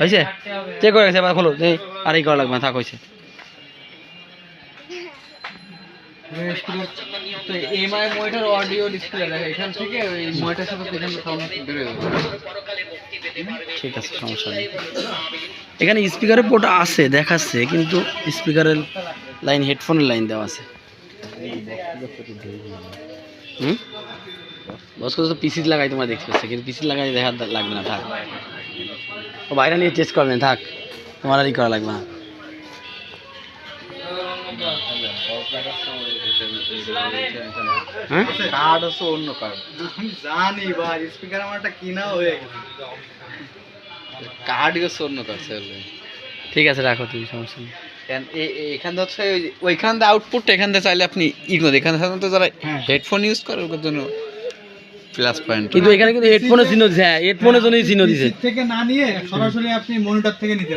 হয়েছে? চেক করে গেছে, এবার খোলো। আর এই করা লাগবে থাক, হয়েছে। এখানে স্পিকারের পোর্ট আছে, দেখাচ্ছে, কিন্তু স্পিকারের লাইন হেডফোনের লাইন দেওয়া আছে। হুম? বস তো পিসি লাগাই তোমার দেখতে পাচ্ছে কিন্তু পিসি লাগাই দেখা লাগবে না থাক। ও বাইরে নিয়ে টেস্ট করবেন থাক। তোমার আর ই করা লাগবে না। হ্যাঁ? কার্ড হচ্ছে অন্য কার্ড জানি ভাই স্পিকার আমারটা কিনা হয়ে গেছে কার্ড হচ্ছে অন্য কার্ড ঠিক আছে রাখো তুমি সমস্যা নেই। এখান থেকে হচ্ছে ওই- ওইখান থেকে আউটপুটটা এখান থেকে চাইলে আপনি ই এখানে সাধারণত যারা হেডফোন ইউজ করে ওদের জন্য প্লাস পয়েন্ট কিন্তু এখানে কিন্তু হেডফোনের চিহ্ন দিছে হ্যাঁ হেডফোনের জন্যই চিহ্ন দিছে। থেকে না নিয়ে সরাসরি আপনি মনিটর থেকে নিতে